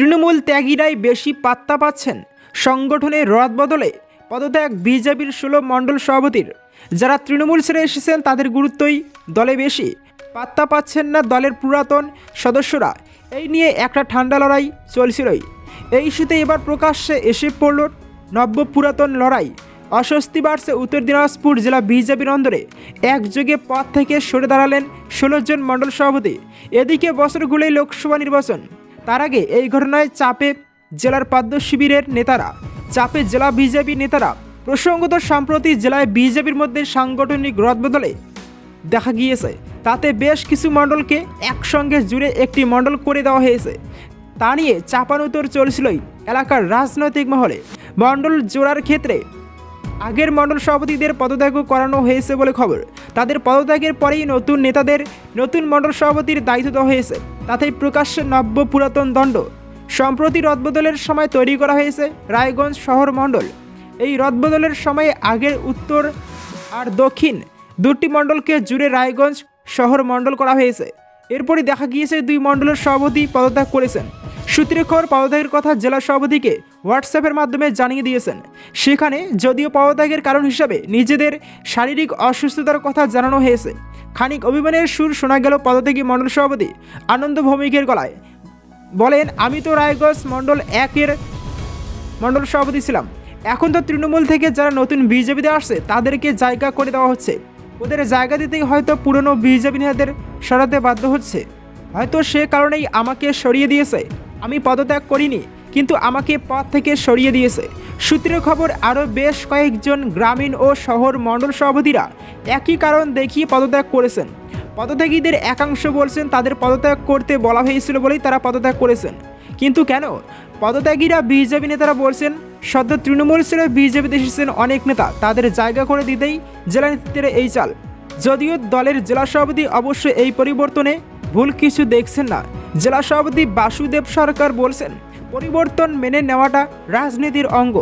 তৃণমূল ত্যাগীরাই বেশি পাত্তা পাচ্ছেন। সংগঠনের রদ বদলে পদত্যাগ বিজেপির ষোলো মণ্ডল সভাপতির। যারা তৃণমূল ছেড়ে এসেছেন, তাদের গুরুত্বই দলে বেশি। পাত্তা পাচ্ছেন না দলের পুরাতন সদস্যরা। এই নিয়ে একটা ঠান্ডা লড়াই চলছিলই। এই ইস্যুতে এবার প্রকাশ্যে এসে পড়ল নব্য পুরাতন লড়াই। অস্বস্তি বাড়ছে উত্তর দিনাজপুর জেলা বিজেপির অন্দরে। একযোগে পদ থেকে সরে দাঁড়ালেন ষোলো জন মণ্ডল সভাপতি। এদিকে বছরগুলোই লোকসভা নির্বাচন। তার আগে এই ঘটনায় চাপে জেলার পাদ্য শিবিরের নেতারা, চাপে জেলা বিজেপি নেতারা, প্রসঙ্গত সম্প্রতি জেলায় বিজেপির মধ্যে সাংগঠনিক রদবদলে দেখা গিয়েছে। তাতে বেশ কিছু মণ্ডলকে একসঙ্গে জুড়ে একটি মণ্ডল করে দেওয়া হয়েছে। তা নিয়ে চাপানুতর চলছিলই এলাকার রাজনৈতিক মহলে। মণ্ডল জোড়ার ক্ষেত্রে আগের মণ্ডল সভাপতিদের পদত্যাগও করানো হয়েছে বলে খবর। তাদের পদত্যাগের পরেই নতুন নেতাদের নতুন মণ্ডল সভাপতির দায়িত্ব দেওয়া হয়েছে। তাতেই প্রকাশ্যে নব্য পুরাতন দণ্ড। সম্প্রতি রদবদলের সময় তৈরি করা হয়েছে রায়গঞ্জ শহর মণ্ডল। এই রদবদলের সময়ে আগের উত্তর আর দক্ষিণ দুটি মণ্ডলকে জুড়ে রায়গঞ্জ শহর মণ্ডল করা হয়েছে। এরপরই দেখা গিয়েছে দুই মণ্ডলের সভাপতি পদত্যাগ করেছেন। সূত্রে খবর পদত্যাগের কথা জেলা সভাপতিকে হোয়াটসঅ্যাপের মাধ্যমে জানিয়ে দিয়েছেন। সেখানে যদিও পদত্যাগের কারণ হিসাবে নিজেদের শারীরিক অসুস্থতার কথা জানানো হয়েছে। খানিক অভিমানের সুর শোনা গেল পদত্যাগী মণ্ডল সভাপতি আনন্দ ভৌমিকের গলায়। বলেন, আমি তো রায়গঞ্জ মণ্ডল একের মণ্ডল সভাপতি ছিলাম। এখন তো তৃণমূল থেকে যারা নতুন বিজেপিতে আসছে, তাদেরকে জায়গা করে দেওয়া হচ্ছে। ওদের জায়গা দিতেই হয়তো পুরনো বিজেপি নেতাদের সরাতে বাধ্য হচ্ছে। হয়তো সে কারণেই আমাকে সরিয়ে দিয়েছে। আমি পদত্যাগ করিনি। কিন্তু আমাকে পদ থেকে সরিয়ে দিয়েছে। সূত্রে খবর, আরও বেশ কয়েকজন গ্রামীণ ও শহর মণ্ডল সভাপতিরা একই কারণ দেখিয়ে পদত্যাগ করেছেন। পদত্যাগীদের একাংশ বলছেন, তাদের পদত্যাগ করতে বলা হয়েছিল বলেই তারা পদত্যাগ করেছেন। কিন্তু কেন? পদত্যাগীরা বিজেপি নেতারা বলছেন, সদ্য তৃণমূল ছেড়ে বিজেপিতে এসেছেন অনেক নেতা, তাদের জায়গা করে দিতেই জেলা নেতৃত্বের এই চাল। যদিও দলের জেলা সভাপতি অবশ্য এই পরিবর্তনে ভুল কিছু দেখছেন না। জেলা সভাপতি বাসুদেব সরকার বলছেন পরিবর্তন মেনে নেওয়াটা রাজনীতির অঙ্গ।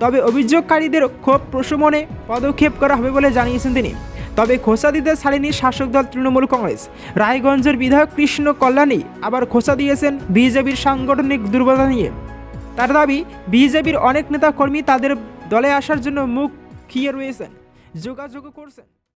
তবে অভিযোগকারীদের ক্ষোভ প্রশমনে পদক্ষেপ করা হবে বলে জানিয়েছেন তিনি। তবে খোসা দিতে ছাড়েনি শাসক দল তৃণমূল কংগ্রেস। রায়গঞ্জের বিধায়ক কৃষ্ণ কল্যাণী আবার খোসা দিয়েছেন বিজেপির সাংগঠনিক দুর্বলতা নিয়ে। তার দাবি, বিজেপির অনেক নেতা কর্মী তাদের দলে আসার জন্য মুখ খিয়ে রয়েছেন। যোগাযোগও করছেন।